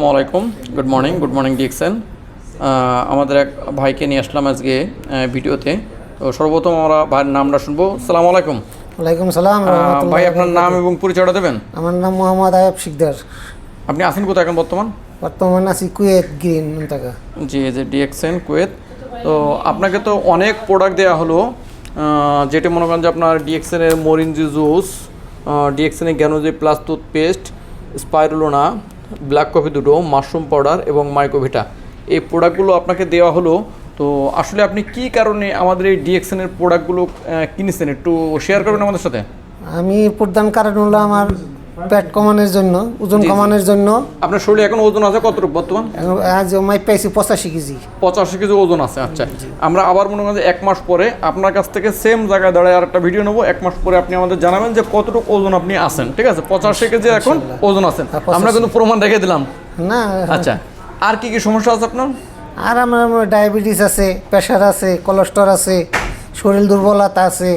আসসালামু আলাইকুম। Good morning good morning DXN আমাদের এক ভাইকে নিয়ে আসলাম আজকে ভিডিওতে। তো সর্বপ্রথম আমরা ভাইয়ের নামটা শুনব। সালাম আলাইকুম। ওয়ালাইকুম সালাম ভাই আপনার নাম এবং পরিচয়টা দেবেন? আমার নাম মোহাম্মদ আয়ব শিকদার। আপনি আছেন কোথায় এখন বর্তমান? বর্তমান আছি কুয়েত গ্রিন টাকা জি যে ডিএক্সেন কুয়েত। তো আপনাকে তো অনেক প্রোডাক্ট দেওয়া হলো। যেটা মনে করেন যে আপনার ডিএক্সেনের Morinzhi juice ডিএক্সেনের Ganozhi plus toothpaste spirulina black coffee দুটো মাশরুম পাউডার এবং মাইকোভিটা এই প্রোডাক্টগুলো আপনাকে দেওয়া হলো। তো আসলে আপনি কি কারণে আমাদের এই ডিএক্সএনের প্রোডাক্টগুলো কিনেছেন? একটু শেয়ার করবেন আমাদের সাথে? আমি প্রধান কারণ হলো আমার পেট কমানোর জন্য ওজন কমানোর জন্য। আপনার শরীরে এখন ওজন আছে কতটুকু বর্তমান? আজ মাই পাইছি পঁচাশি কেজি। পঁচাশি কেজি ওজন আছে আচ্ছা। আমরা আবার মনে করেন যে এক মাস পরে আপনার কাছ থেকে সেম জায়গায় দাঁড়ায় আর একটা ভিডিও নেব। এক মাস পরে আপনি আমাদের জানাবেন যে কতটুকু ওজন আপনি আছেন ঠিক আছে? পঁচাশি কেজি এখন ওজন আছেন। হ্যাঁ, 85 আমরা কিন্তু প্রমাণ রেখে দিলাম। না আচ্ছা। আর কি কি সমস্যা আছে আপনার? আর আমার ডায়াবেটিস আছে প্রেশার আছে কোলেস্ট্রল আছে শরীর দুর্বলতা আছে।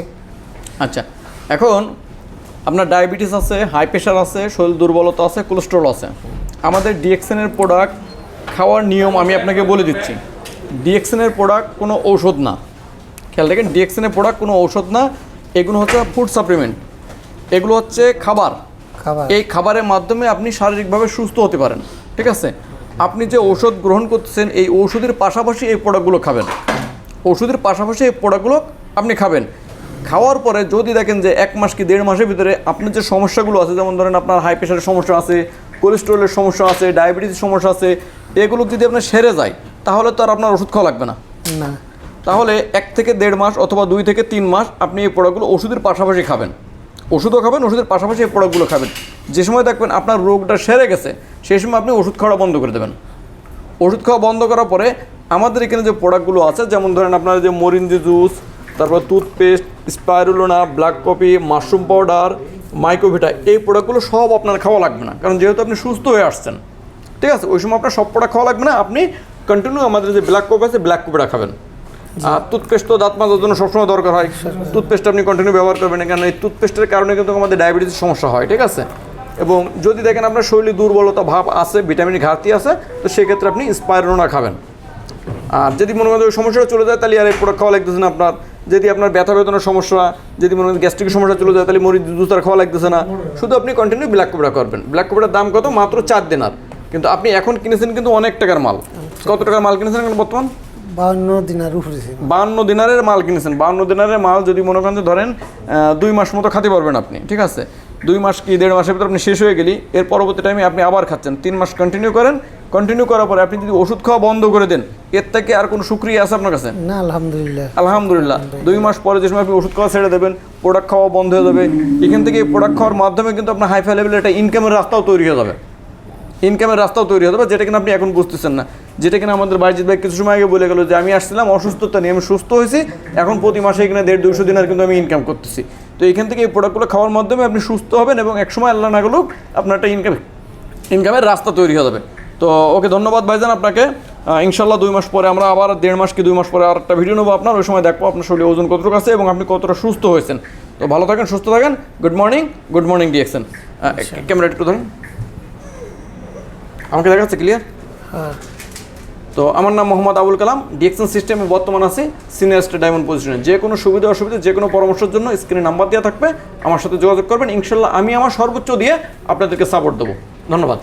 আচ্ছা। এখন আপনার ডায়াবেটিস আছে হাই প্রেশার আছে শরীর দুর্বলতা আছে কোলেস্ট্রল আছে। আমাদের ডিএক্সেনের প্রোডাক্ট খাওয়ার নিয়ম আমি আপনাকে বলে দিচ্ছি। ডিএক্সেনের প্রোডাক্ট কোনো ঔষধ না। খেয়াল দেখেন ডিএক্সেনের প্রোডাক্ট কোনো ঔষধ না। এগুলো হচ্ছে ফুড সাপ্লিমেন্ট এগুলো হচ্ছে খাবার। খাবার। এই খাবারের মাধ্যমে আপনি শারীরিকভাবে সুস্থ হতে পারেন। ঠিক আছে? আপনি যে ঔষধ গ্রহণ করতেছেন এই ঔষধের পাশাপাশি এই প্রোডাক্টগুলো খাবেন। ওষুধের পাশাপাশি এই প্রোডাক্টগুলো আপনি খাবেন। খাওয়ার পরে যদি দেখেন যে এক মাস কি দেড় মাসের ভিতরে আপনার যে সমস্যাগুলো আছে যেমন ধরেন আপনার হাই প্রেশারের সমস্যা আছে কোলেস্ট্রলের সমস্যা আছে ডায়াবেটিসের সমস্যা আছে এগুলো যদি আপনার সেরে যায় তাহলে তো আর আপনার ওষুধ খাওয়া লাগবে না। না। তাহলে এক থেকে দেড় মাস অথবা দুই থেকে তিন মাস আপনি এই প্রোডাক্টগুলো ওষুধের পাশাপাশি খাবেন। ওষুধও খাবেন ওষুধের পাশাপাশি এই প্রোডাক্টগুলো খাবেন। যে সময় দেখবেন আপনার রোগটা সেরে গেছে সেই সময় আপনি ওষুধ খাওয়া বন্ধ করে দেবেন। ওষুধ খাওয়া বন্ধ করার পরে আমাদের এখানে যে প্রোডাক্টগুলো আছে যেমন ধরেন আপনার যে মরিঞ্জি জুস তারপর toothpaste spirulina black coffee mushroom powder Microvita এই প্রোডাক্টগুলো সব আপনার খাওয়া লাগবে না। কারণ যেহেতু আপনি সুস্থ হয়ে আসছেন। ঠিক আছে? ওই সময় আপনার সব প্রোডাক্ট খাওয়া লাগবে না। আপনি কন্টিনিউ আমাদের যে ব্ল্যাক কফি আছে ব্ল্যাক কফিটা খাবেন। আর টুথপেস্ট তো দাঁত মাজার জন্য সবসময় দরকার হয়। টুথপেস্ট আপনি কন্টিনিউ ব্যবহার করবেন কারণ এই টুথপেস্টের কারণে কিন্তু আমাদের ডায়াবেটিসের সমস্যা হয়। ঠিক আছে? এবং যদি দেখেন আপনার শরীরে দুর্বলতা ভাব আছে ভিটামিন ঘাটতি আছে তো সেক্ষেত্রে আপনি স্পাইরোনা খাবেন। আর যদি মনে করেন সমস্যাটা চলে যায় তাহলে আর এই প্রোডাক্ট খাওয়া লাগতেছে না আপনার। যদি আপনার ব্যথা বেদনার সমস্যা যদি মনে করেন গ্যাস্ট্রিকের সমস্যা চলে যায় তাহলে মরিচ জুসার খাওয়া লাগতেছে না। শুধু আপনি কন্টিনিউ ব্ল্যাক কোবরা করবেন। ব্ল্যাক কোবরার দাম কত? মাত্র চার দিনার। কিন্তু আপনি এখন কিনেছেন কিন্তু অনেক টাকার মাল। কত টাকার মাল কিনেছেন এখন বর্তমান? বাউন্ন দিনের উপরে। বান্ন দিনারের মাল কিনেছেন। বান্ন দিনারের মাল যদি মনে করেন যে ধরেন দুই মাস মতো খাতে পারবেন আপনি ঠিক আছে? দুই মাস কি দেড় মাসের ভিতরে আপনি শেষ হয়ে গেলি এর পরবর্তী টাইমে আপনি আবার খাচ্ছেন। তিন মাস কন্টিনিউ করেন কন্টিনিউ করার পরে আপনি যদি ওষুধ খাওয়া বন্ধ করে দেন এর থেকে আর কোনো সুক্রিয়া আছে আপনার কাছে? না আলহামদুলিল্লাহ। আলহামদুলিল্লাহ। দুই মাস পরে যে সময় আপনি ওষুধ খাওয়া ছেড়ে দেবেন প্রোডাক্ট খাওয়া বন্ধ হয়ে যাবে। এখান থেকে এই প্রোডাক্ট খাওয়ার মাধ্যমে কিন্তু আপনার হাই ফাই লেভেলের একটা ইনকামের রাস্তাও তৈরি হয়ে যাবে। ইনকামের রাস্তাও তৈরি হতে পারে যেটা কিনা আপনি এখন বুঝতেছেন না। যেটা কিনা আমাদের বাইজিৎ ভাই কিছু সময় আগে বলে গেল যে আমি আসছিলাম অসুস্থতা নিয়ে আমি সুস্থ হয়েছি এখন প্রতি মাসে এখানে দেড় দুশো দিনের কিন্তু আমি ইনকাম করতেছি। তো এখান থেকে এই প্রোডাক্টগুলো খাওয়ার মাধ্যমে আপনি সুস্থ হবেন এবং একসময় আল্লাহ না গেলেও আপনার একটা ইনকাম ইনকামের রাস্তা তৈরি হয়ে যাবে। তো ওকে ধন্যবাদ ভাইজান আপনাকে। ইনশাল্লাহ দুই মাস পরে আমরা আবার দেড় মাস কি দুই মাস পরে আর একটা ভিডিও নেব আপনার। ওই সময় দেখব আপনার শরীরে ওজন কতটুকু আছে এবং আপনি কতটা সুস্থ হয়েছেন। তো ভালো থাকেন সুস্থ থাকেন। Good morning good morning DXN camera একটু ধরেন। আমাকে দেখা যাচ্ছে ক্লিয়ার তো আমার নাম মোহাম্মদ আবুল কালাম। ডিএকশন সিস্টেমে বর্তমান আছে সিনিয়র স্টার ডায়মন্ড পজিশনে যে কোনো সুবিধা অসুবিধা যে কোনো পরামর্শের জন্য স্ক্রিনে নাম্বার দেওয়া থাকবে। আমার সাথে যোগাযোগ করবেন। ইনশাল্লাহ আমি আমার সর্বোচ্চ দিয়ে আপনাদেরকে সাপোর্ট দেবো। ধন্যবাদ।